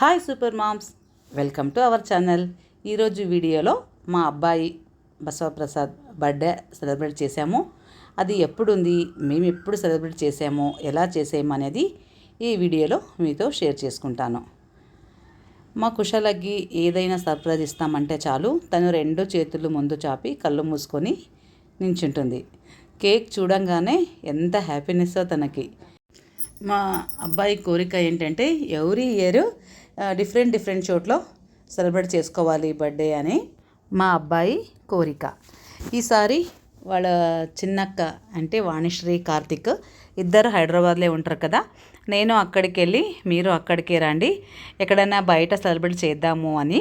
Hi super moms. Welcome to our channel. ఈరోజు వీడియోలో మా అబ్బాయి బసవప్రసాద్ బర్త్డే సెలబ్రేట్ చేశాము. అది ఎప్పుడుంది మేము ఎప్పుడు సెలబ్రేట్ చేసాము ఎలా చేసాము అనేది ఈ వీడియోలో మీతో షేర్ చేసుకుంటాను. మా కుషలకి ఏదైనా సర్ప్రైజ్ ఇస్తామంటే చాలు. తను రెండు చేతులు ముందు చాపి కళ్ళు మూసుకొని నించుంటుంది. కేక్ చూడంగానే ఎంత హ్యాపీనెస్సో తనకి. మా అబ్బాయి కోరిక ఏంటంటే ఎవరి ఇయర్ డిఫరెంట్ డిఫరెంట్ చోట్ల సెలబ్రేట్ చేసుకోవాలి బర్త్డే అని. మా అబ్బాయి కోరిక. ఈసారి వాళ్ళ చిన్నక్క అంటే వాణిశ్రీ కార్తిక్ ఇద్దరు హైదరాబాద్లో ఉంటారు కదా. నేను అక్కడికి వెళ్ళి మీరు అక్కడికే రండి ఎక్కడైనా బయట సెలబ్రేట్ చేద్దాము అని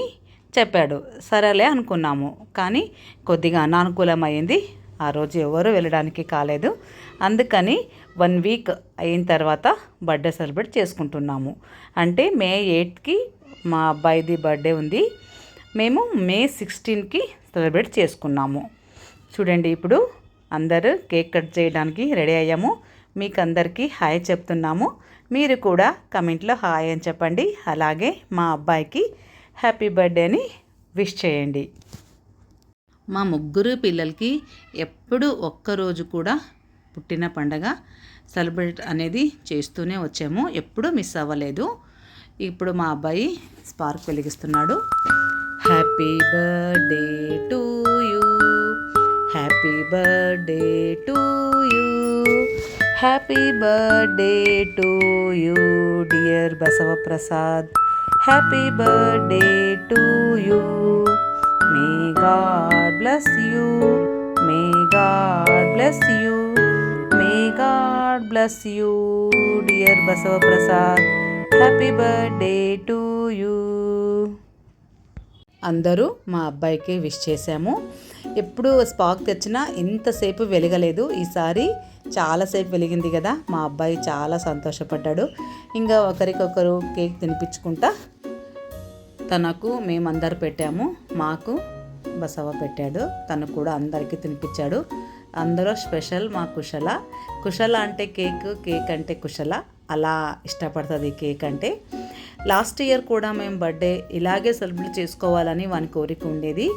చెప్పాడు. సరేలే అనుకున్నాము. కానీ కొద్దిగా అనానుకూలమైంది ఆ రోజు ఎవరు వెళ్ళడానికి కాలేదు. అందుకని వన్ వీక్ అయిన తర్వాత బర్త్డే సెలబ్రేట్ చేసుకుంటున్నాము. అంటే మే ఎయిట్కి మా అబ్బాయిది బర్త్డే ఉంది. మేము మే సిక్స్టీన్కి సెలబ్రేట్ చేసుకున్నాము. చూడండి ఇప్పుడు అందరూ కేక్ కట్ చేయడానికి రెడీ అయ్యాము. మీకు అందరికీ హాయ్ చెప్తున్నాము. మీరు కూడా కమెంట్లో హాయ్ అని చెప్పండి. అలాగే మా అబ్బాయికి హ్యాపీ బర్త్డే అని విష్ చేయండి. మా ముగ్గురు పిల్లలకి ఎప్పుడు ఒక్కరోజు కూడా పుట్టిన పండగ సెలబ్రేట్ అనేది చేస్తూనే వచ్చాము. ఎప్పుడూ మిస్ అవ్వలేదు. ఇప్పుడు మా అబ్బాయి spark వెలిగిస్తున్నాడు. Happy birthday to you. Happy birthday to you. Happy birthday to you dear Basavaprasad. Happy birthday to you. May God bless you may God bless you may God bless you dear Basavaprasad happy birthday to you అందరూ మా అబ్బాయికి wish చేశాము. ఎప్పుడు స్పాక్ తెచ్చినా ఇంతసేపు వెలగలేదు. ఈసారి చాలాసేపు వెలిగింది కదా. మా అబ్బాయి చాలా సంతోషపడ్డాడు. ఇంకా ఒకరికొకరు కేక్ తినిపించుకుంటా తనకు మేమందరు పెట్టాము. మాకు బసవ పెట్టాడు. తను కూడా అందరికీ తినిపించాడు. అందరూ స్పెషల్ మా కుశల. కుశల అంటే కేక్ కేక్ అంటే కుశల. అలా ఇష్టపడుతుంది కేక్ అంటే. లాస్ట్ ఇయర్ కూడా మేము బర్త్డే ఇలాగే సెలబ్రేట్ చేసుకోవాలని వాని కోరిక ఉండేది.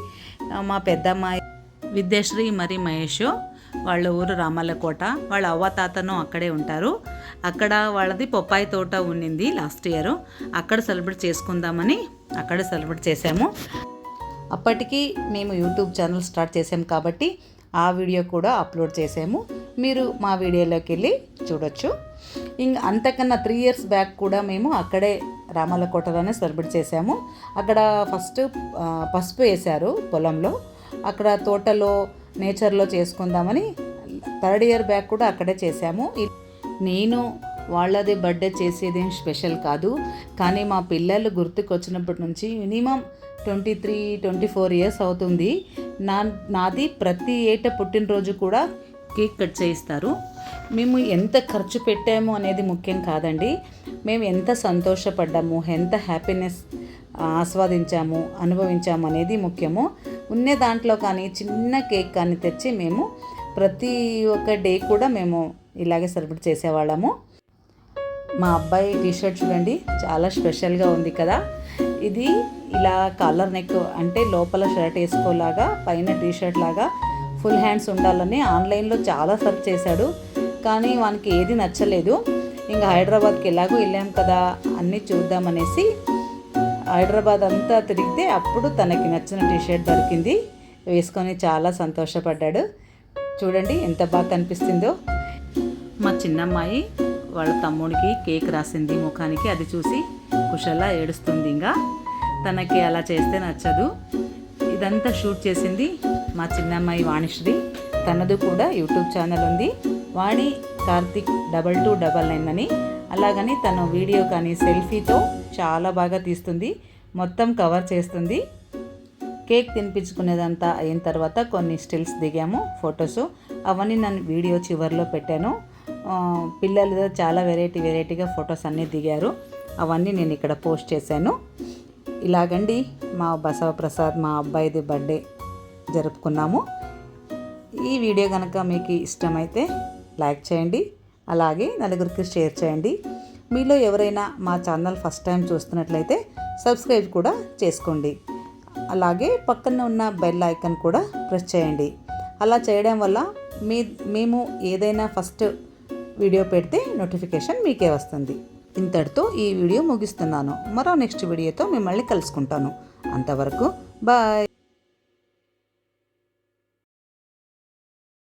మా పెద్దమ్మాయి విద్యాశ్రీ మరి మహేష్. వాళ్ళ ఊరు రామల్లకోట. వాళ్ళ అవ్వ తాతను అక్కడే ఉంటారు. అక్కడ వాళ్ళది పొప్పాయి తోట ఉండింది లాస్ట్ ఇయర్. అక్కడ సెలబ్రేట్ చేసుకుందామని అక్కడ సెలబ్రేట్ చేసాము అప్పటికి మేము యూట్యూబ్ ఛానల్ స్టార్ట్ చేసాము కాబట్టి ఆ వీడియో కూడా అప్లోడ్ చేసాము మీరు మా వీడియోలోకి వెళ్ళి చూడొచ్చు. ఇంక అంతకన్నా త్రీ ఇయర్స్ బ్యాక్ కూడా మేము అక్కడే రామాలకోటలోనే సెలబ్రేట్ చేసాము అక్కడ ఫస్ట్ పసుపు వేశారు పొలంలో. అక్కడ తోటలో నేచర్లో చేసుకుందామని థర్డ్ ఇయర్ బ్యాక్ కూడా అక్కడే చేశాము. నేను వాళ్ళది బర్త్డే చేసేదేం స్పెషల్ కాదు. కానీ మా పిల్లలు గుర్తుకొచ్చినప్పటి నుంచి minimum twenty three twenty four years అవుతుంది. నా నాది ప్రతి ఏట పుట్టినరోజు కూడా కేక్ కట్ చేయిస్తారు. మేము ఎంత ఖర్చు పెట్టాము అనేది ముఖ్యం కాదండి. మేము ఎంత సంతోషపడ్డాము ఎంత హ్యాపీనెస్ ఆస్వాదించాము అనుభవించాము అనేది ముఖ్యము. ఉన్న దాంట్లో కానీ చిన్న కేక్ కానీ తెచ్చి మేము ప్రతి ఒక్క డే కూడా మేము ఇలాగే సెలబ్రేట్ చేసేవాళ్ళము. మా అబ్బాయి టీషర్ట్ చూడండి చాలా స్పెషల్గా ఉంది కదా. ఇది ఇలా కాలర్ నెక్ అంటే లోపల షర్ట్ వేసుకోలాగా పైన టీషర్ట్ లాగా ఫుల్ హ్యాండ్స్ ఉండాలని ఆన్లైన్లో చాలా సర్చ్ చేశాడు. కానీ వానికి ఏది నచ్చలేదు. ఇంకా హైదరాబాద్కి ఎలాగో వెళ్ళాం కదా అన్నీ చూద్దామనేసి హైదరాబాద్ అంతా తిరిగితే అప్పుడు తనకి నచ్చిన టీషర్ట్ దొరికింది. వేసుకొని చాలా సంతోషపడ్డాడు. చూడండి ఎంత బాగా కనిపిస్తుందో. మా చిన్నమ్మాయి వాళ్ళ తమ్ముడికి కేక్ రాసింది ముఖానికి. అది చూసి కుషలా ఏడుస్తుంది ఇంకా. తనకి అలా చేస్తే నచ్చదు. ఇదంతా షూట్ చేసింది మా చిన్నమ్మాయి వాణిశ్రీ. తనది కూడా యూట్యూబ్ ఛానల్ ఉంది. Vani Karthik double two double nine అని. అలాగని తన వీడియో కానీ సెల్ఫీతో చాలా బాగా తీస్తుంది. మొత్తం కవర్ చేస్తుంది. కేక్ తినిపించుకునేదంతా అయిన తర్వాత కొన్ని స్టిల్స్ దిగాము ఫొటోస్. అవన్నీ నన్ను వీడియో చివరిలో పెట్టాను. పిల్లలు చాలా వెరైటీ వెరైటీగా ఫొటోస్ అన్నీ దిగారు. అవన్నీ నేను ఇక్కడ పోస్ట్ చేశాను. ఇలాగండి మా బసవప్రసాద్ మా అబ్బాయిది బర్త్డే జరుపుకున్నాము. ఈ వీడియో కనుక మీకు ఇష్టమైతే లైక్ చేయండి అలాగే నలుగురికి షేర్ చేయండి. మీలో ఎవరైనా మా ఛానల్ ఫస్ట్ టైం చూస్తున్నట్లయితే సబ్స్క్రైబ్ కూడా చేసుకోండి. అలాగే పక్కన ఉన్న బెల్ ఐకాన్ కూడా ప్రెస్ చేయండి. అలా చేయడం వల్ల మీ మేము ఏదైనా ఫస్ట్ వీడియో పెడితే నోటిఫికేషన్ మీకే వస్తుంది. ఇంతటితో ఈ వీడియో ముగిస్తున్నాను. మరో నెక్స్ట్ వీడియోతో మిమ్మల్ని కలుసుకుంటాను. అంతవరకు బాయ్.